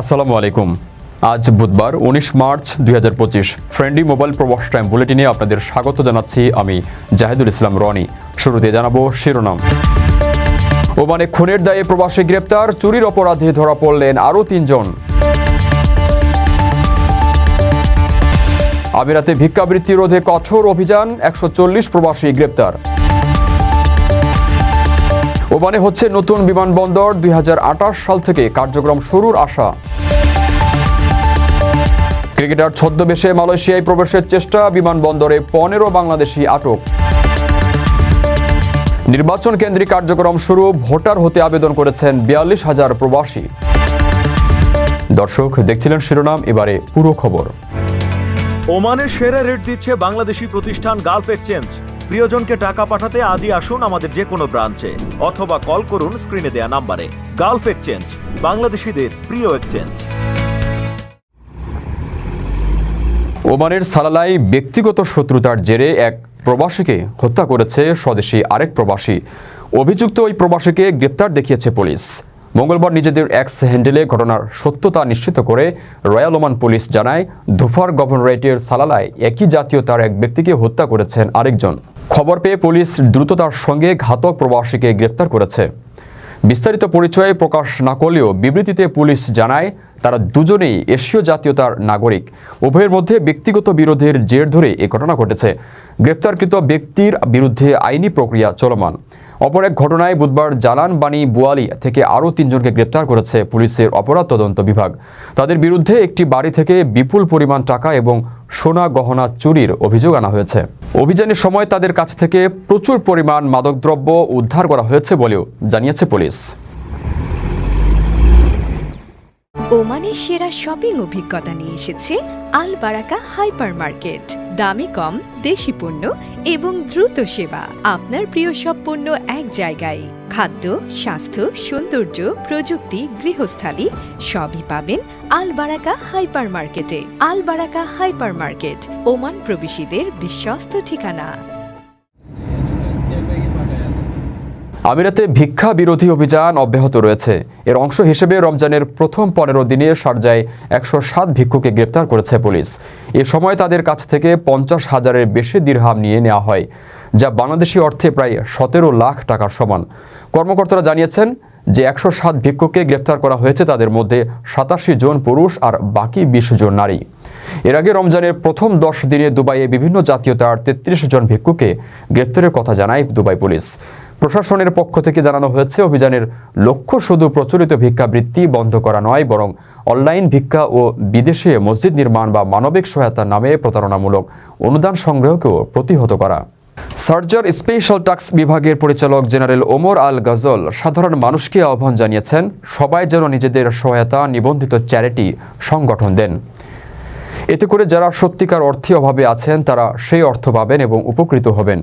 আসসালামু আলাইকুম। আজ বুধবার, উনিশ মার্চ দুই ফ্রেন্ডলি মোবাইল প্রবাস টাইম বুলেটিনে আপনাদের স্বাগত জানাচ্ছি আমি জাহিদুল ইসলাম রনি। শুরুতে জানাব শিরোনাম। ওমানে খুনের দায়ে প্রবাসী গ্রেপ্তার, চুরির অপরাধে ধরা পড়লেন আরও তিনজন। আমিরাতে ভিক্ষাবৃত্তি রোধে কঠোর অভিযান, একশো চল্লিশ প্রবাসী গ্রেপ্তার। ওমানে হচ্ছে নতুন বিমানবন্দর দুই হাজার আঠাশ সাল থেকে কার্যক্রম শুরুর আশা। ক্রিকেটার ছদ্মবেশে মালয়েশিয়ায় প্রবেশের চেষ্টা, বিমানবন্দরে পনেরো বাংলাদেশি আটক। নির্বাচন কেন্দ্রিক কার্যক্রম শুরু, ভোটার হতে আবেদন করেছেন বিয়াল্লিশ হাজার প্রবাসী। দর্শক, দেখছিলেন শিরোনাম, এবারে পুরো খবর। ওমানের সেরা রেট দিচ্ছে বাংলাদেশি প্রতিষ্ঠান গালফ এক্সচেঞ্জ প্রিয়জনকে টাকা পাঠাতে আজই আসুন আমাদের যে কোনো ব্রাঞ্চে, অথবা কল করুন স্ক্রিনে দেয়া নাম্বারে। গালফ এক্সচেঞ্জ, বাংলাদেশিদের প্রিয় এক্সচেঞ্জ। ওমানের সালালাই ব্যক্তিগত শত্রুতার জেরে এক প্রবাসীকে হত্যা করেছে স্বদেশী আরেক প্রবাসী। অভিযুক্ত ওই প্রবাসীকে গ্রেপ্তার দেখিয়েছে পুলিশ। মঙ্গলবার নিজেদের এক্স হ্যান্ডেলে ঘটনার সত্যতা নিশ্চিত করে রয়্যাল ওমান পুলিশ জানায়, ধুফার গভর্নরেটের সালালায় একই জাতীয়তার এক ব্যক্তিকে হত্যা করেছেন আরেকজন। খবর পেয়ে পুলিশ দ্রুততার সঙ্গে ঘাতক প্রবাসীকে গ্রেপ্তার করেছে। বিস্তারিত পরিচয় প্রকাশ না করলেও বিবৃতিতে পুলিশ জানায়, তারা দুজনেই এশীয় জাতীয়তার নাগরিক। উভয়ের মধ্যে ব্যক্তিগত বিরোধের জের ধরে এ ঘটনা ঘটেছে। গ্রেপ্তারকৃত ব্যক্তির বিরুদ্ধে আইনি প্রক্রিয়া চলমান। অপর এক ঘটনায় বুধবার জালান বাণী বুয়ালি থেকে আরও তিনজনকে গ্রেপ্তার করেছে পুলিশের অপরাধ তদন্ত বিভাগ। তাদের বিরুদ্ধে একটি বাড়ি থেকে বিপুল পরিমাণ টাকা এবং সোনা গহনা চুরির অভিযোগ আনা হয়েছে। অভিযানের সময় তাদের কাছ থেকে প্রচুর পরিমাণ মাদকদ্রব্য উদ্ধার করা হয়েছে বলেও জানিয়েছে পুলিশ। ওমানের সেরা শপিং অভিজ্ঞতা নিয়ে এসেছে আল বারাকা হাইপার মার্কেট দামে কম, দেশি পণ্য এবং দ্রুত সেবা। আপনার প্রিয় সব পণ্য এক জায়গায়। খাদ্য, স্বাস্থ্য, সৌন্দর্য, প্রযুক্তি, গৃহস্থালী সবই পাবেন আল বারাকা হাইপার মার্কেটে Al Baraka hyper market Oman প্রবাসীদের বিশ্বস্ত ঠিকানা। আমিরাতে ভিক্ষা বিরোধী অভিযান অব্যাহত রয়েছে। এর অংশ হিসেবে রমজানের প্রথম পনেরো দিনে সারজায় একশো সাত ভিক্ষুকে গ্রেপ্তার করেছে পুলিশ। এ সময় তাদের কাছ থেকে পঞ্চাশ হাজারের বেশি দিরহাম নিয়ে নেওয়া হয়, যা বাংলাদেশি অর্থে প্রায় সতেরো লাখ টাকার সমান। কর্মকর্তারা জানিয়েছেন যে একশো সাত ভিক্ষুককে গ্রেপ্তার করা হয়েছে তাদের মধ্যে সাতাশি জন পুরুষ আর বাকি বিশ জন নারী। এর আগে রমজানের প্রথম দশ দিনে দুবাইয়ে বিভিন্ন জাতীয়তার তেত্রিশ জন ভিক্ষুকে গ্রেপ্তারের কথা জানায় দুবাই পুলিশ। প্রশাসনের পক্ষ থেকে জানানো হয়েছে, অভিযানের লক্ষ্য শুধু প্রচলিত ভিক্ষাবৃত্তি বন্ধ করা নয়, বরং অনলাইন ভিক্ষা ও বিদেশে মসজিদ নির্মাণ বা মানবিক সহায়তার নামে প্রতারণামূলক অনুদান সংগ্রহকেও প্রতিহত করা। সার্জার স্পেশাল টাস্ক বিভাগের পরিচালক জেনারেল ওমর আল গজল সাধারণ মানুষকে আহ্বান জানিয়েছেন, সবাই যেন নিজেদের সহায়তা নিবন্ধিত চ্যারিটি সংগঠন দেন। এতে করে যারা সত্যিকার অর্থে অভাবে আছেন, তারা সেই অর্থ পাবেন এবং উপকৃত হবেন।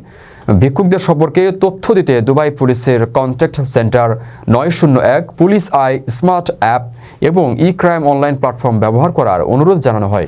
ভিক্ষুকদের সম্পর্কে তথ্য দিতে দুবাই পুলিশের কন্ট্যাক্ট সেন্টার নয় শূন্য এক, পুলিশ আই স্মার্ট অ্যাপ এবং ই ক্রাইম অনলাইন প্ল্যাটফর্ম ব্যবহার করার অনুরোধ জানানো হয়।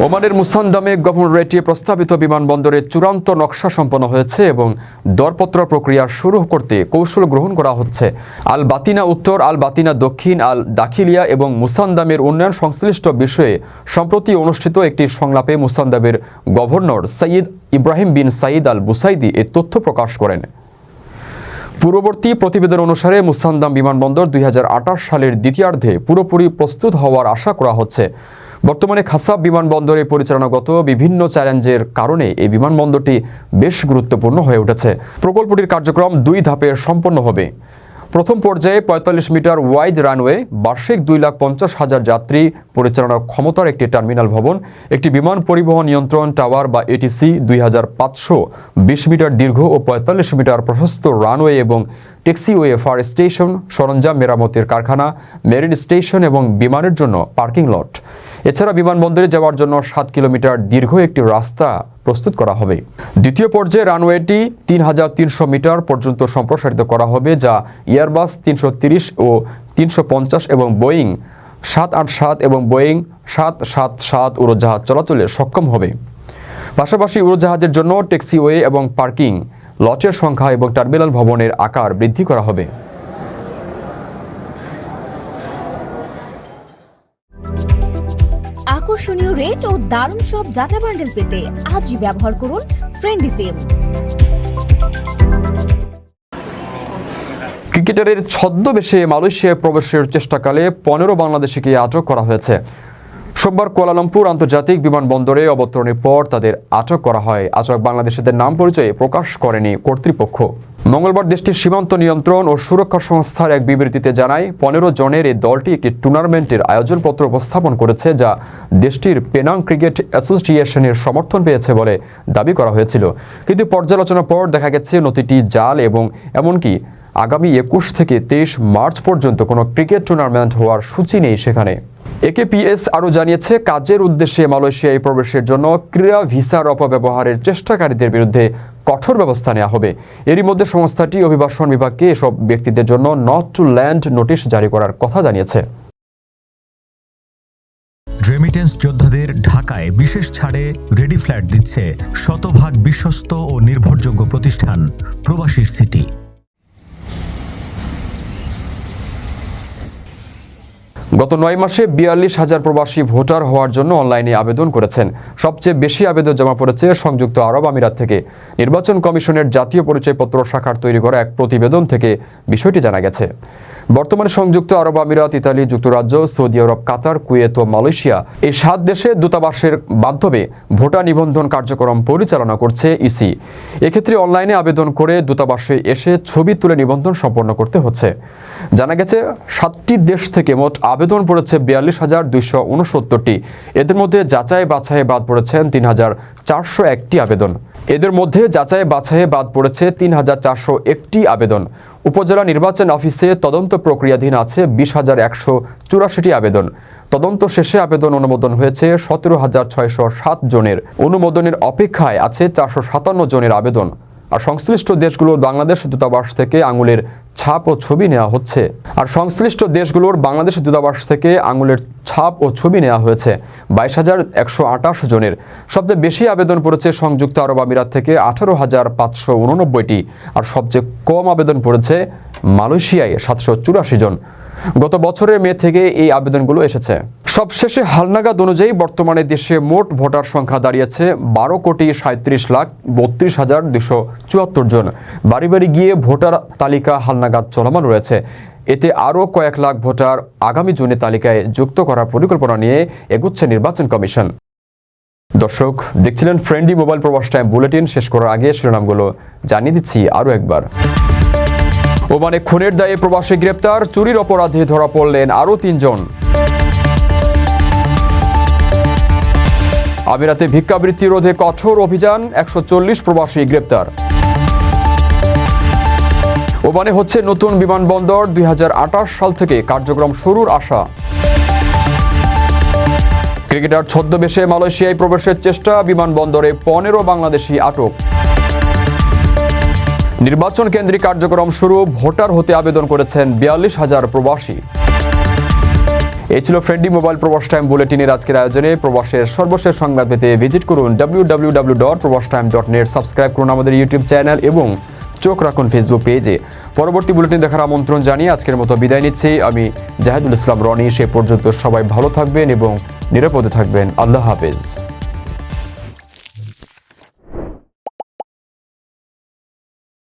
ওমানের মুসান্দামে গভর্নরেটে প্রস্তাবিত বিমানবন্দরের চূড়ান্ত নকশা সম্পন্ন হয়েছে এবং দরপত্র প্রক্রিয়া শুরু করতে কৌশল গ্রহণ করা হচ্ছে। আল বাতিনা উত্তর আল বাতিনা দক্ষিণ আল দাখিলিয়া এবং মুসান্দামের উন্নয়ন সংশ্লিষ্ট বিষয়ে সম্প্রতি অনুষ্ঠিত একটি সংলাপে মুসান্দামের governor Sayyid Ibrahim bin Said Al Busaidi এ তথ্য প্রকাশ করেন। পূর্ববর্তী প্রতিবেদন অনুসারে মুসান্দাম বিমানবন্দর দুই হাজার আঠাশ সালের দ্বিতীয়ার্ধে পুরোপুরি প্রস্তুত হওয়ার আশা করা হচ্ছে। বর্তমানে খাসাব বিমানবন্দরে পরিচালনাগত বিভিন্ন চ্যালেঞ্জের কারণে এই বিমানবন্দরটি বেশ গুরুত্বপূর্ণ হয়ে উঠেছে। প্রকল্পটির কার্যক্রম দুই ধাপে সম্পন্ন হবে। প্রথম পর্যায়ে পঁয়তাল্লিশ মিটার ওয়াইড রানওয়ে, বার্ষিক দুই লাখ পঞ্চাশ হাজার যাত্রী পরিচালনার ক্ষমতার একটি টার্মিনাল ভবন, একটি বিমান পরিবহন নিয়ন্ত্রণ টাওয়ার বা এটিসি দুই হাজার পাঁচশো বিশ মিটার দীর্ঘ ও পঁয়তাল্লিশ মিটার প্রশস্ত রানওয়ে এবং ট্যাক্সিওয়ে ফার স্টেশন সরঞ্জাম মেরামতের কারখানা, মেরিন স্টেশন এবং বিমানের জন্য পার্কিং লট। এছাড়া বিমানবন্দরে যাওয়ার জন্য সাত কিলোমিটার দীর্ঘ একটি রাস্তা প্রস্তুত করা হবে। দ্বিতীয় পর্যায়ে রানওয়েটি তিন হাজার তিনশো মিটার পর্যন্ত সম্প্রসারিত করা হবে, যা এয়ারবাস তিনশো তিরিশ ও তিনশো পঞ্চাশ এবং বোয়িং সাত আট সাত এবং বোয়িং সাত সাত সাত উড়োজাহাজ চলাচলে সক্ষম হবে। পাশাপাশি উড়োজাহাজের জন্য ট্যাক্সিওয়ে এবং পার্কিং লটের সংখ্যা এবং টার্মিনাল ভবনের আকার বৃদ্ধি করা হবে। আকর্ষণীয় রেট ও দারুণ সব ডাটা বান্ডেল পেতে আজই ব্যবহার করুন ফ্রেন্ডি সিম ক্রিকেটারের ছদ্মবেশে মালয়েশিয়ায় প্রবেশের চেষ্টাকালে পনেরো বাংলাদেশিকে আটক করা হয়েছে। সোমবার কুয়ালালামপুর আন্তর্জাতিক বিমানবন্দরে অবতরণের পর তাদের আটক করা হয়। আটক বাংলাদেশিদের নাম পরিচয় প্রকাশ করেনি কর্তৃপক্ষ। মঙ্গলবার দেশটির সীমান্ত নিয়ন্ত্রণ ও সুরক্ষা সংস্থার এক বিবৃতিতে জানায়, পনেরো জনের এই দলটি একটি টুর্নামেন্টের আয়োজনপত্র উপস্থাপন করেছে, যা দেশটির পেনাং ক্রিকেট অ্যাসোসিয়েশনের সমর্থন পেয়েছে বলে দাবি করা হয়েছিল। কিন্তু পর্যালোচনার পর দেখা গেছে নথিটি জাল এবং এমনকি আগামী একুশ থেকে তেইশ মার্চ পর্যন্ত কোনো ক্রিকেট টুর্নামেন্ট হওয়ার সূচি নেই সেখানে। একেপিএস আরও জানিয়েছে, কাজের উদ্দেশ্যে মালয়েশিয়ায় প্রবেশের জন্য ক্রীড়া ভিসার অপব্যবহারের চেষ্টাকারীদের বিরুদ্ধে কঠোর ব্যবস্থা নেওয়া হবে। এরই মধ্যে সংস্থাটি অভিবাসন বিভাগকে এসব ব্যক্তিদের জন্য নট টু ল্যান্ড নোটিশ জারি করার কথা জানিয়েছে। রেমিটেন্স যোদ্ধাদের ঢাকায় বিশেষ ছাড়ে রেডি ফ্ল্যাট দিচ্ছে শতভাগ বিশ্বস্ত ও নির্ভরযোগ্য প্রতিষ্ঠান প্রবাসীর সিটি। গত নয় মাসে বিয়াল্লিশ হাজার প্রবাসী ভোটার হওয়ার জন্য অনলাইনে আবেদন করেছেন। সবচেয়ে বেশি আবেদন জমা পড়েছে সংযুক্ত আরব আমিরাত থেকে। নির্বাচন কমিশনের জাতীয় পরিচয়পত্র শাখার তৈরি করা এক প্রতিবেদন থেকে বিষয়টি জানা গেছে। বর্তমানে সংযুক্ত আরব আমিরাত, ইতালি, যুক্তরাজ্য, সৌদি আরব, কাতার, কুয়েত ও মালয়েশিয়া এই সাত দেশে দূতাবাসের মাধ্যমে ভোটার নিবন্ধন কার্যক্রম পরিচালনা করছে ইসি। এক্ষেত্রে অনলাইনে আবেদন করে দূতাবাসে এসে ছবি তুলে নিবন্ধন সম্পন্ন করতে হচ্ছে। জানা গেছে, সাতটি দেশ থেকে মোট আবেদন পড়েছে বিয়াল্লিশ হাজার দুইশো উনসত্তরটি। এদের মধ্যে যাচাই বাছাই বাদ পড়েছেন তিন হাজার চারশো একটি আবেদন। এদের মধ্যে যাচাই বাছাইয়ে বাদ পড়েছে তিন হাজার চারশো একটি আবেদন। উপজেলা নির্বাচন অফিসে তদন্ত প্রক্রিয়াধীন আছে বিশ হাজার একশো চুরাশিটি আবেদন। তদন্ত শেষে আবেদন অনুমোদন হয়েছে সতেরো হাজার ছয়শো সাত জনের। অনুমোদনের অপেক্ষায় আছে চারশো সাতান্ন জনের আবেদন। আর সংশ্লিষ্ট দেশগুলো বাংলাদেশ দূতাবাস থেকে আঙুলের ছাপ ও ছবি নেওয়া হচ্ছে। আর সংশ্লিষ্ট দেশগুলোর বাংলাদেশের দূতাবাস থেকে আঙুলের ছাপ ও ছবি নেওয়া হয়েছে। বাইশ হাজার একশো আটাশ জনের। সবচেয়ে বেশি আবেদন পড়েছে সংযুক্ত আরব আমিরাত থেকে আঠারো হাজার পাঁচশো উননব্বইটি। আর সবচেয়ে কম আবেদন পড়েছে মালয়েশিয়ায়, সাতশো চুরাশি জন। গত বছরের মে থেকে এই আবেদনগুলো এসেছে। সবশেষে হালনাগাদ অনুযায়ী বর্তমানে দেশে মোট ভোটার সংখ্যা দাঁড়িয়েছে বারো কোটি সাঁত্রিশ লাখ বত্রিশ হাজার দুশো চুয়াত্তর জন। বাড়ি বাড়ি গিয়ে ভোটার তালিকা হালনাগাদ চলমান রয়েছে। এতে আরও কয়েক লাখ ভোটার আগামী জুনে তালিকায় যুক্ত করার পরিকল্পনা নিয়ে এগুচ্ছে নির্বাচন কমিশন। দর্শক, দেখছিলেন friendly mobile Probash time bulletin. শেষ করার আগে শিরোনামগুলো জানিয়ে দিচ্ছি আরও একবার। ওমানে খুনের দায়ে প্রবাসী গ্রেপ্তার, চুরির অপরাধে ধরা পড়লেন আরও তিনজন। আমিরাতে ভিক্ষাবৃত্তি রোধে কঠোর অভিযান, একশো চল্লিশ প্রবাসী গ্রেপ্তার। ওমানে হচ্ছে নতুন বিমানবন্দর, দুই হাজার আঠাশ সাল থেকে কার্যক্রম শুরুর আশা। ক্রিকেটার ছদ্মবেশে মালয়েশিয়ায় প্রবেশের চেষ্টা, বিমানবন্দরে পনেরো বাংলাদেশি আটক। নির্বাচন কেন্দ্রিক কার্যক্রম শুরু, ভোটার হতে আবেদন করেছেন বিয়াল্লিশ হাজার প্রবাসী। এই ছিল ফ্রেন্ডলি মোবাইল প্রবাস টাইম বুলেটিনের আজকের আয়োজনে প্রবাসের সর্বশেষ সংবাদ পেতে ভিজিট করুন W W Probash time net subscribe করুন আমাদের ইউটিউব চ্যানেল এবং চোখ রাখুন ফেসবুক পেজে। পরবর্তী বুলেটিন দেখার আমন্ত্রণ জানিয়ে আজকের মতো বিদায় নিচ্ছি। আমি জাহেদুল ইসলাম রনি, সে পর্যন্ত সবাই ভালো থাকবেন এবং নিরাপদে থাকবেন। আল্লাহ হাফেজ।